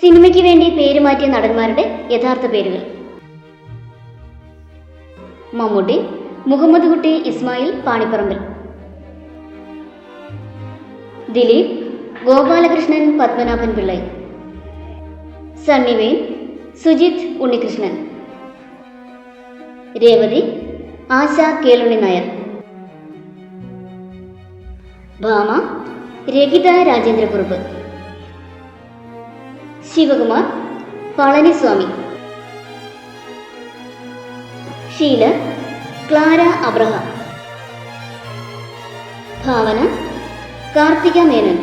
സിനിമയ്ക്ക് വേണ്ടി പേര് മാറ്റിയ നടന്മാരുടെ യഥാർത്ഥ പേരുകൾ. മമ്മൂട്ടി മുഹമ്മദ് കുട്ടി ഇസ്മായിൽ പാണിപ്പറമ്പിൽ. ദിലീപ് ഗോപാലകൃഷ്ണൻ പത്മനാഭൻ പിള്ളൈ. സണ്ണിവേൻ സുജിത് ഉണ്ണികൃഷ്ണൻ. രേവതി ആശ കേളുണ്ണി Nair. Bhama Rahitha Rajendrakurup. Sivakumar Palaniswami Sheela Clara Abraham. ഭാവന കാർത്തിക മേനൻ.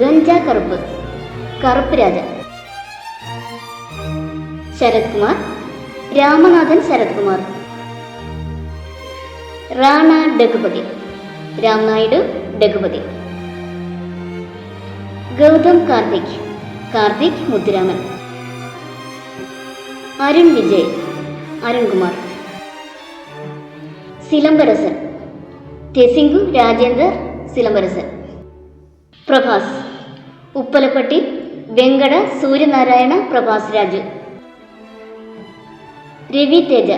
ഗഞ്ച കറുപ്പ് കറുപ്പ് രാജ ശരത് കുമാർ രാമനാഥൻ ശരത് കുമാർ റാണ ഡഗുപതി രാംനായിഡു ഡഗുപതി ഗൗതം കാർത്തിക് കാർത്തിക് മുത്തുരാമൻ. അരുൺ വിജയ് അരുൺകുമാർ. സിലംബരസൻ തെസിംഗു രാജേന്ദർ സിലംബരസൻ. പ്രഭാസ് ഉപ്പലപ്പട്ടി വെങ്കട സൂര്യനാരായണ പ്രഭാസ് രാജു. രവി തേജ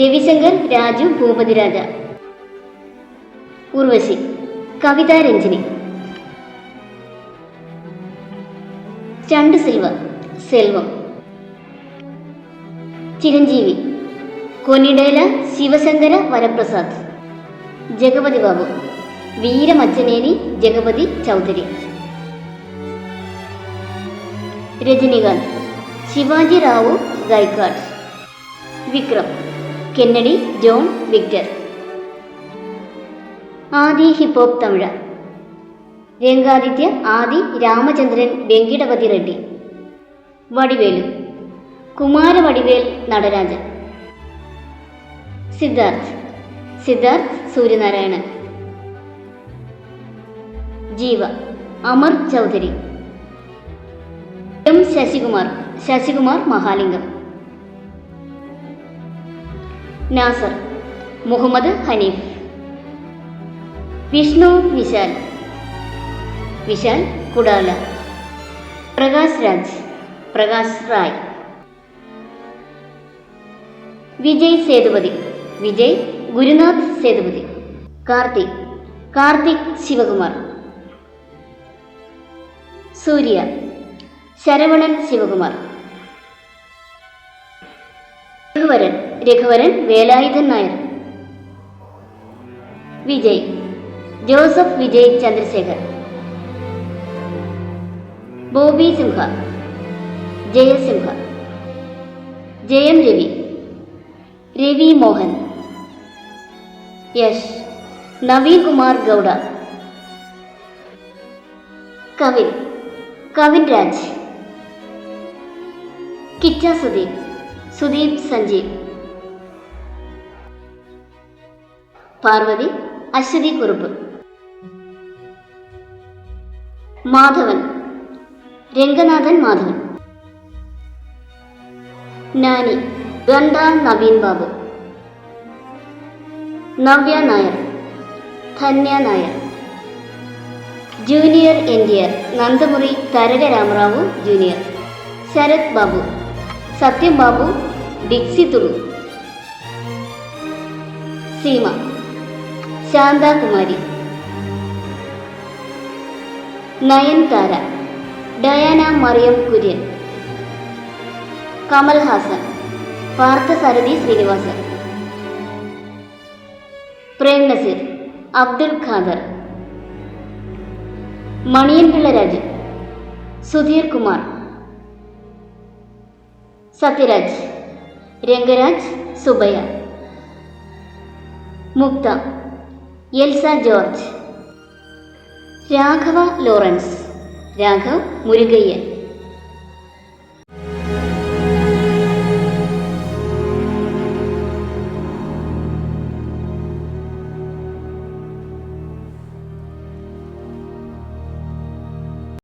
രവിശങ്കർ രാജു ഭൂപതിരാജ. ഉർവശി കവിതാ രഞ്ജിനി. ചണ്ട് silver Selvam. Chiranjeevi Konidela Sivasankara Varaprasad. Jagapathi Babu Veeramachaneni Jagapathi Chowdary. Rajinikanth Shivaji Rao Gaekwad Vikram Kennedy John Victor. Aadhi Hiphop Tamizha. Rangaditya Aadhi Ramachandran Venkatapathi Reddy. Vadivelu. Kumaravadivel Natarajan. Siddharth. Siddharth Suryanarayanan. Jiiva. Amar Choudhary. M Sasikumar. Sasikumar Mahalingam. Nassar. Muhammad Haneef. Vishnu Vishal. Vishal Kudala. Prakash Raj Prakash Rai. Vijay Sethupathi Vijay Gurunath Sethupathi. Karthik Karthik Sivakumar. Suriya Saravanan Sivakumar. Raghuvaran Raghuvaran Velayudhan Nair. Vijay Joseph Vijay Chandrasekhar. Bobby Simha Jayasimha Jayam Ravi Ravi Mohan Yash Naveen Kumar Gowda Kavin Kavin Raj Kichcha Sudeep Sudeep Sanjeev Parvathy Aswathy Kurup Madhavan Ranganathan Madhavan. Nani Ghanta Naveen Babu. Navya Nair Dhanya Nair. Junior N T R Nandamuri Taraka Rama Rao Junior. Sarath Babu Sathyam Babu ഡിക്സി Tulu Seema Santhakumari. Nayanthara Diana Mariam Kurian. Kamal Haasan Parthasarathy Srinivasan. Prem Nazir Abdul Khader. Maniyan Pillarajan Sudheer Kumar Sathyaraj. Rangaraj Subbaiah Muktha. Elsa George. Raghava Lawrence. Raghav Murugaiyan.